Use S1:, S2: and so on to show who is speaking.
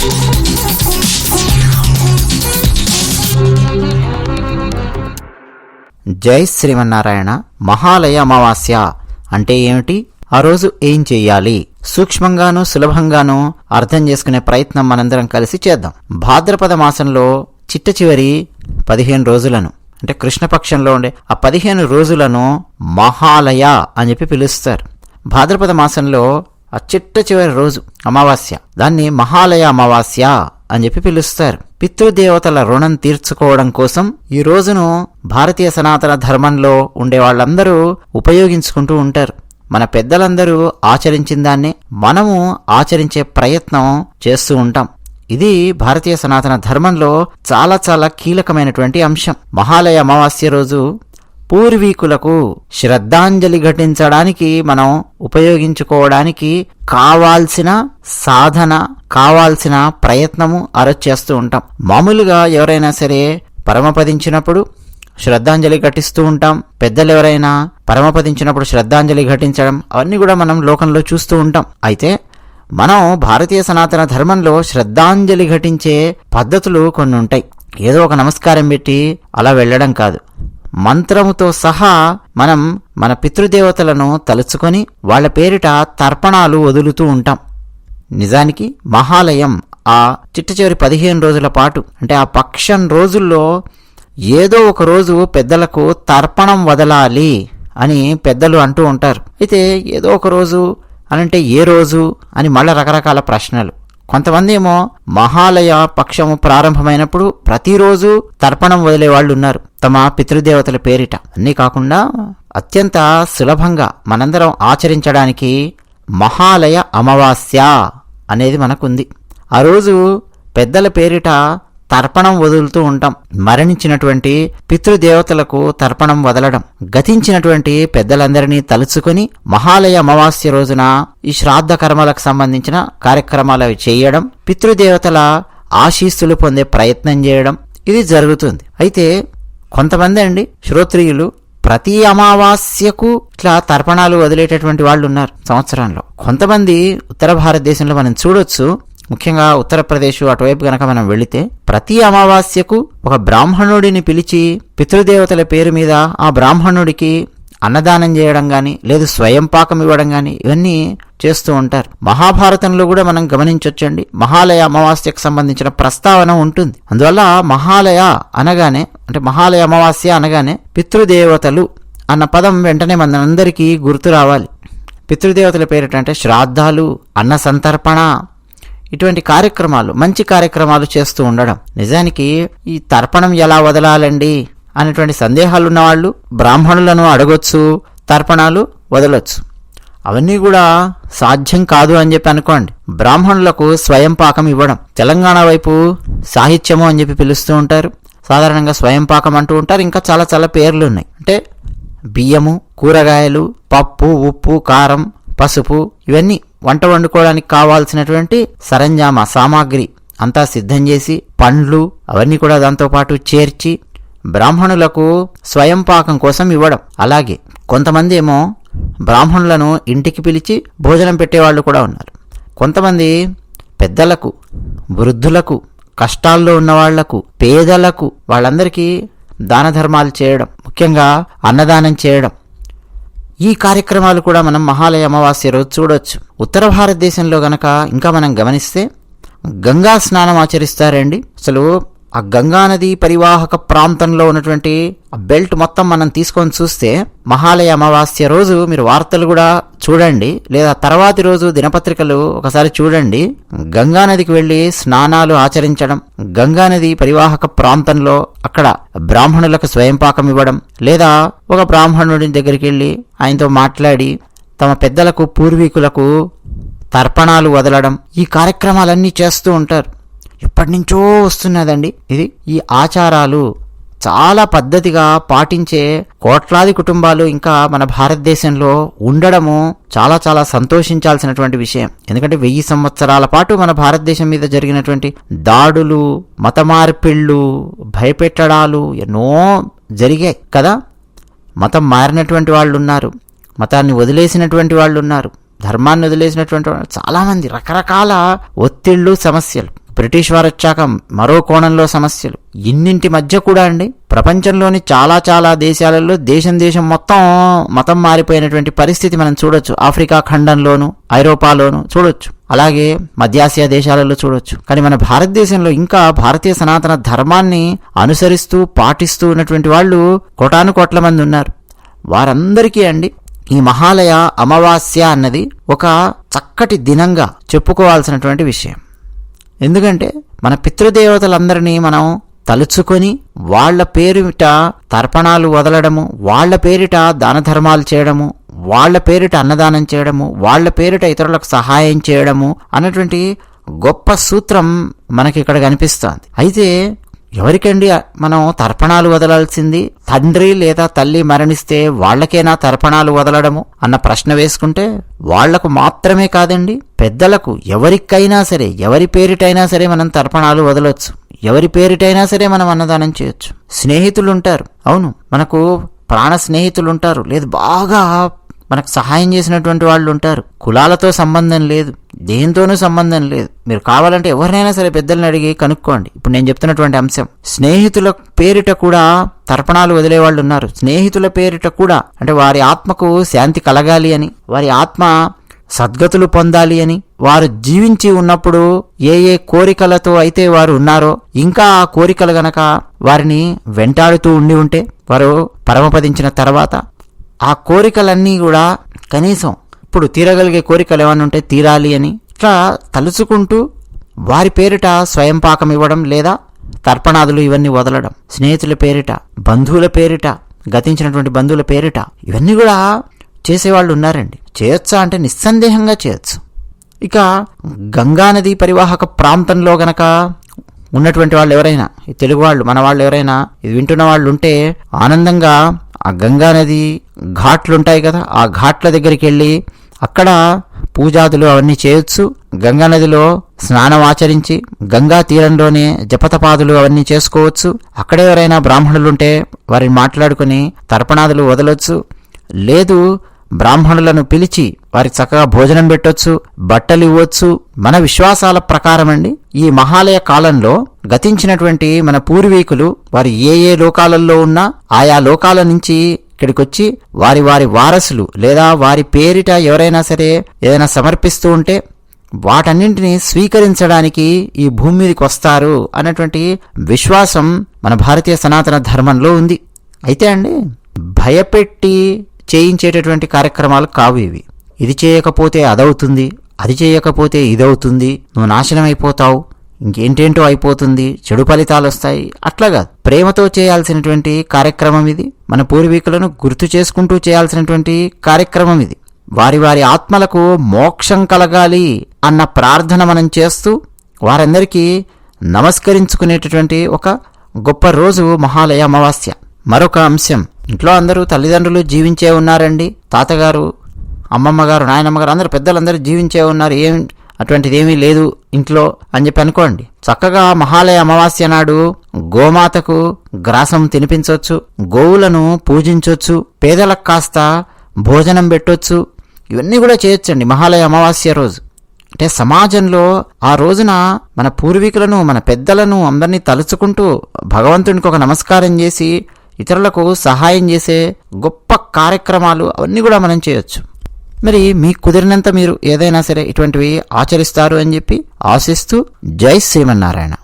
S1: జై శ్రీమన్నారాయణ మహాలయ అమావాస్య అంటే ఏమిటి? ఆ రోజు ఏం చెయ్యాలి సూక్ష్మంగానూ సులభంగానూ అర్థం చేసుకునే ప్రయత్నం మనందరం కలిసి చేద్దాం. భాద్రపద మాసంలో చిట్ట చివరి పదిహేను రోజులను అంటే కృష్ణపక్షంలో ఉండే ఆ పదిహేను రోజులను మహాలయ అని చెప్పి పిలుస్తారు. భాద్రపద మాసంలో ఆ చిట్ట చివరి రోజు అమావాస్య. దాన్ని మహాలయ అమావాస్య అని చెప్పి పిలుస్తారు. పితృదేవతల రుణం తీర్చుకోవడం కోసం ఈ రోజును భారతీయ సనాతన ధర్మంలో ఉండే వాళ్ళందరూ ఉపయోగించుకుంటూ ఉంటారు. మన పెద్దలందరూ ఆచరించిన దాన్ని మనము ఆచరించే ప్రయత్నం చేస్తూ ఉంటాం. ఇది భారతీయ సనాతన ధర్మంలో చాలా చాలా కీలకమైనటువంటి అంశం. మహాలయ అమావాస్య రోజు పూర్వీకులకు శ్రద్ధాంజలి ఘటించడానికి మనం ఉపయోగించుకోవడానికి కావాల్సిన సాధన కావాల్సిన ప్రయత్నము అరచ్ చేస్తూ ఉంటాం. మామూలుగా ఎవరైనా సరే పరమపదించినప్పుడు శ్రద్ధాంజలి ఘటిస్తూ ఉంటాం. పెద్దలు ఎవరైనా పరమపదించినప్పుడు శ్రద్ధాంజలి ఘటించడం అవన్నీ కూడా మనం లోకంలో చూస్తూ ఉంటాం. అయితే మనం భారతీయ సనాతన ధర్మంలో శ్రద్ధాంజలి ఘటించే పద్ధతులు కొన్ని ఉంటాయి ఏదో ఒక నమస్కారం పెట్టి అలా వెళ్ళడం కాదు. మంత్రముతో సహా మనం మన పితృదేవతలను తలుచుకొని వాళ్ళ పేరిట తర్పణాలు వదులుతూ ఉంటాం. నిజానికి మహాలయం ఆ చిట్ట చివరి పదిహేను రోజుల పాటు అంటే ఆ పక్షం రోజుల్లో ఏదో ఒక రోజు పెద్దలకు తర్పణం వదలాలి అని పెద్దలు అంటూ ఉంటారు. అయితే ఏదో ఒక రోజు అనంటే ఏ రోజు అని మళ్ళీ రకరకాల ప్రశ్నలు. కొంతమంది ఏమో మహాలయ పక్షము ప్రారంభమైనప్పుడు ప్రతిరోజు తర్పణం వదిలే వాళ్ళు ఉన్నారు తమ పితృదేవతల పేరిట. అన్నీ కాకుండా అత్యంత సులభంగా మనందరం ఆచరించడానికి మహాలయ అమావాస్య అనేది మనకుంది. ఆ రోజు పెద్దల పేరిట తర్పణం వదులుతూ ఉంటాం. మరణించినటువంటి పితృదేవతలకు తర్పణం వదలడం. గతించినటువంటి పెద్దలందరినీ తలుచుకొని మహాలయ అమావాస్య రోజున ఈ శ్రాద్ధ కర్మలకు సంబంధించిన కార్యక్రమాలు అవి చేయడం పితృదేవతల ఆశీస్సులు పొందే ప్రయత్నం చేయడం ఇది జరుగుతుంది. అయితే కొంతమంది అండి శ్రోత్రియులు ప్రతి అమావాస్యకు ఇట్లా తర్పణాలు వదిలేటటువంటి వాళ్ళు ఉన్నారు సంవత్సరంలో. కొంతమంది ఉత్తర భారతదేశంలో మనం చూడొచ్చు ముఖ్యంగా ఉత్తరప్రదేశ్ అటువైపు గనక మనం వెళితే ప్రతి అమావాస్యకు ఒక బ్రాహ్మణుడిని పిలిచి పితృదేవతల పేరు మీద ఆ బ్రాహ్మణుడికి అన్నదానం చేయడం కానీ లేదు స్వయం పాకం ఇవ్వడం కానీ ఇవన్నీ చేస్తూ ఉంటారు. మహాభారతంలో కూడా మనం గమనించవచ్చండి మహాలయ అమావాస్యకు సంబంధించిన ప్రస్తావన ఉంటుంది. అందువల్ల మహాలయ అనగానే అంటే మహాలయ అమావాస్య అనగానే పితృదేవతలు అన్న పదం వెంటనే మనందరికీ గుర్తు రావాలి. పితృదేవతల పేరేటంటే శ్రాద్ధాలు అన్న సంతర్పణ ఇటువంటి కార్యక్రమాలు మంచి కార్యక్రమాలు చేస్తూ ఉండడం. నిజానికి ఈ తర్పణం ఎలా వదలాలండి? అనేటువంటి సందేహాలు ఉన్నవాళ్ళు బ్రాహ్మణులను అడగొచ్చు తర్పణాలు వదలొచ్చు. అవన్నీ కూడా సాధ్యం కాదు అని చెప్పి అనుకోండి. బ్రాహ్మణులకు స్వయం పాకం ఇవ్వడం. తెలంగాణ వైపు సాహిత్యము అని చెప్పి పిలుస్తూ ఉంటారు. సాధారణంగా స్వయం పాకం అంటూ ఉంటారు. ఇంకా చాలా చాలా పేర్లు ఉన్నాయి. అంటే బియ్యము కూరగాయలు పప్పు ఉప్పు కారం పసుపు ఇవన్నీ వంట వండుకోవడానికి కావాల్సినటువంటి సరంజామ సామాగ్రి అంతా సిద్ధం చేసి పండ్లు అవన్నీ కూడా దాంతోపాటు చేర్చి బ్రాహ్మణులకు స్వయం పాకం కోసం ఇవ్వడం. అలాగే కొంతమంది ఏమో బ్రాహ్మణులను ఇంటికి పిలిచి భోజనం పెట్టేవాళ్ళు కూడా ఉన్నారు. కొంతమంది పెద్దలకు వృద్ధులకు కష్టాల్లో ఉన్న వాళ్ళకు పేదలకు వాళ్ళందరికీ దాన ధర్మాలు చేయడం ముఖ్యంగా అన్నదానం చేయడం ఈ కార్యక్రమాలు కూడా మనం మహాలయ అమావాస్య రోజు చూడవచ్చు ఉత్తర భారతదేశంలో గనక ఇంకా మనం గమనిస్తే గంగా స్నానం ఆచరిస్తారండి. అసలు ఆ గంగా నది పరివాహక ప్రాంతంలో ఉన్నటువంటి ఆ బెల్ట్ మొత్తం మనం తీసుకొని చూస్తే మహాలయ అమావాస్య రోజు మీరు వార్తలు కూడా చూడండి లేదా తర్వాతి రోజు దినపత్రికలు ఒకసారి చూడండి. గంగానదికి వెళ్ళి వెళ్ళి స్నానాలు ఆచరించడం గంగా నది పరివాహక ప్రాంతంలో అక్కడ బ్రాహ్మణులకు స్వయంపాకం ఇవ్వడం లేదా ఒక బ్రాహ్మణుడి దగ్గరికి వెళ్ళి ఆయనతో మాట్లాడి తమ పెద్దలకు పూర్వీకులకు తర్పణాలు వదలడం ఈ కార్యక్రమాలన్నీ చేస్తూ ఉంటారు. ఎప్పటి నుంచో వస్తున్నదండి ఇది. ఈ ఆచారాలు చాలా పద్ధతిగా పాటించే కోట్లాది కుటుంబాలు ఇంకా మన భారతదేశంలో ఉండడము చాలా చాలా సంతోషించాల్సినటువంటి విషయం. ఎందుకంటే వెయ్యి సంవత్సరాల పాటు మన భారతదేశం మీద జరిగినటువంటి దాడులు మత మార్పిళ్ళు భయపెట్టడాలు ఎన్నో జరిగాయి కదా. మతం మారినటువంటి వాళ్ళు ఉన్నారు. మతాన్ని వదిలేసినటువంటి వాళ్ళు ఉన్నారు. ధర్మాన్ని వదిలేసినటువంటి వాళ్ళు చాలామంది రకరకాల ఒత్తిళ్ళు సమస్యలు. బ్రిటిష్ వారు వచ్చాక మరో కోణంలో సమస్యలు. ఇన్నింటి మధ్య కూడా అండి ప్రపంచంలోని చాలా చాలా దేశాలలో దేశం దేశం మొత్తం మతం మారిపోయినటువంటి పరిస్థితి మనం చూడొచ్చు. ఆఫ్రికా ఖండంలోను ఐరోపాలోను చూడొచ్చు. అలాగే మధ్యాసియా దేశాలలో చూడొచ్చు. కానీ మన భారతదేశంలో ఇంకా భారతీయ సనాతన ధర్మాన్ని అనుసరిస్తూ పాటిస్తూ ఉన్నటువంటి వాళ్ళు కోటాను కోట్ల మంది ఉన్నారు. వారందరికీ అండి ఈ మహాలయ అమావాస్య అన్నది ఒక చక్కటి దినంగా చెప్పుకోవాల్సినటువంటి విషయం. ఎందుకంటే మన పితృదేవతలందరినీ మనం తలుచుకొని వాళ్ళ పేరిట తర్పణాలు వదలడము వాళ్ళ పేరిట దాన ధర్మాలు చేయడము వాళ్ళ పేరిట అన్నదానం చేయడము వాళ్ళ పేరిట ఇతరులకు సహాయం చేయడము అన్నటువంటి గొప్ప సూత్రం మనకి ఇక్కడ కనిపిస్తోంది. అయితే ఎవరికండి మనం తర్పణాలు వదలాల్సింది? తండ్రి లేదా తల్లి మరణిస్తే వాళ్ళకేనా తర్పణాలు వదలడము? అన్న ప్రశ్న వేసుకుంటే వాళ్ళకు మాత్రమే కాదండి పెద్దలకు ఎవరికైనా సరే ఎవరి పేరిటైనా సరే మనం తర్పణాలు వదలొచ్చు. ఎవరి పేరిటైనా సరే మనం అన్నదానం చేయొచ్చు. స్నేహితులుంటారు. అవును మనకు ప్రాణ స్నేహితులుంటారు. లేదు బాగా మనకు సహాయం చేసినటువంటి వాళ్ళు ఉంటారు. కులాలతో సంబంధం లేదు. దేంతోనూ సంబంధం లేదు. మీరు కావాలంటే ఎవరినైనా సరే పెద్దల్ని అడిగి కనుక్కోండి. ఇప్పుడు నేను చెప్తున్నటువంటి అంశం. స్నేహితుల పేరిట కూడా తర్పణాలు వదిలేవాళ్ళు ఉన్నారు. స్నేహితుల పేరిట కూడా. అంటే వారి ఆత్మకు శాంతి కలగాలి అని వారి ఆత్మ సద్గతులు పొందాలి అని వారు జీవించి ఉన్నప్పుడు ఏ ఏ కోరికలతో అయితే వారు ఉన్నారో ఇంకా ఆ కోరికలు గనక వారిని వెంటాడుతూ ఉండి ఉంటే వారు పరమపదించిన తర్వాత ఆ కోరికలన్నీ కూడా కనీసం ఇప్పుడు తీరగలిగే కోరికలు ఏమైనా ఉంటే తీరాలి అని ఇట్లా తలుచుకుంటూ వారి పేరిట స్వయం పాకం ఇవ్వడం లేదా తర్పణాదులు ఇవన్నీ వదలడం స్నేహితుల పేరిట బంధువుల పేరిట గతించినటువంటి బంధువుల పేరిట ఇవన్నీ కూడా చేసేవాళ్ళు ఉన్నారండి. చేయొచ్చా అంటే నిస్సందేహంగా చేయొచ్చు. ఇక గంగానది పరివాహక ప్రాంతంలో గనక ఉన్నటువంటి వాళ్ళు ఎవరైనా తెలుగు వాళ్ళు మన వాళ్ళు ఎవరైనా ఇది వింటున్న వాళ్ళు ఉంటే ఆనందంగా ఆ గంగా నది ఘాట్లు ఉంటాయి కదా ఆ ఘాట్ల దగ్గరికి వెళ్ళి అక్కడ పూజాదులు అవన్నీ చేయొచ్చు. గంగా నదిలో స్నానం ఆచరించి గంగా తీరంలోనే జపతపాదులు అవన్నీ చేసుకోవచ్చు. అక్కడే ఎవరైనా బ్రాహ్మణులు ఉంటే వారిని మాట్లాడుకుని తర్పణాదులు వదలొచ్చు. లేదు బ్రాహ్మణులను పిలిచి వారికి చక్కగా భోజనం పెట్టొచ్చు బట్టలు ఇవ్వచ్చు. మన విశ్వాసాల ప్రకారం అండి ఈ మహాలయ కాలంలో గతించినటువంటి మన పూర్వీకులు వారు ఏ ఏ లోకాలలో ఉన్నా ఆయా లోకాల నుంచి ఇక్కడికి వచ్చి వారి వారి వారసులు లేదా వారి పేరిట ఎవరైనా సరే ఏదైనా సమర్పిస్తూ ఉంటే వాటన్నింటినీ స్వీకరించడానికి ఈ భూమి మీదకి వస్తారు అన్నటువంటి విశ్వాసం మన భారతీయ సనాతన ధర్మంలో ఉంది. అయితే అండి భయపెట్టి చేయించేటటువంటి కార్యక్రమాలు కావు ఇవి. ఇది చేయకపోతే అదవుతుంది అది చేయకపోతే ఇదవుతుంది నువ్వు నాశనం అయిపోతావు ఇంకేంటేంటో అయిపోతుంది చెడు ఫలితాలు వస్తాయి. అట్లా కాదు. ప్రేమతో చేయాల్సినటువంటి కార్యక్రమం ఇది. మన పూర్వీకులను గుర్తు చేసుకుంటూ చేయాల్సినటువంటి కార్యక్రమం ఇది. వారి వారి ఆత్మలకు మోక్షం కలగాలి అన్న ప్రార్థన మనం చేస్తూ వారందరికీ నమస్కరించుకునేటటువంటి ఒక గొప్ప రోజు మహాలయ అమావాస్య. మరొక అంశం. ఇంట్లో అందరూ తల్లిదండ్రులు జీవించే ఉన్నారండి. తాతగారు అమ్మమ్మ గారు నాయనమ్మ గారు పెద్దలందరూ జీవించే ఉన్నారు. ఏం అటువంటిది ఏమీ లేదు ఇంట్లో అని చెప్పి అనుకోండి. చక్కగా మహాలయ అమావాస్య నాడు గోమాతకు గ్రాసం తినిపించవచ్చు గోవులను పూజించవచ్చు పేదలకు కాస్త భోజనం పెట్టొచ్చు ఇవన్నీ కూడా చేయొచ్చండి మహాలయ అమావాస్య రోజు. అంటే సమాజంలో ఆ రోజున మన పూర్వీకులను మన పెద్దలను అందరినీ తలుచుకుంటూ భగవంతునికి ఒక నమస్కారం చేసి ఇతరులకు సహాయం చేసే గొప్ప కార్యక్రమాలు అవన్నీ కూడా మనం చేయొచ్చు. మరి మీకు కుదిరినంత మీరు ఏదైనా సరే ఇటువంటివి ఆచరిస్తారు అని చెప్పి ఆశిస్తూ జై శ్రీమన్నారాయణ.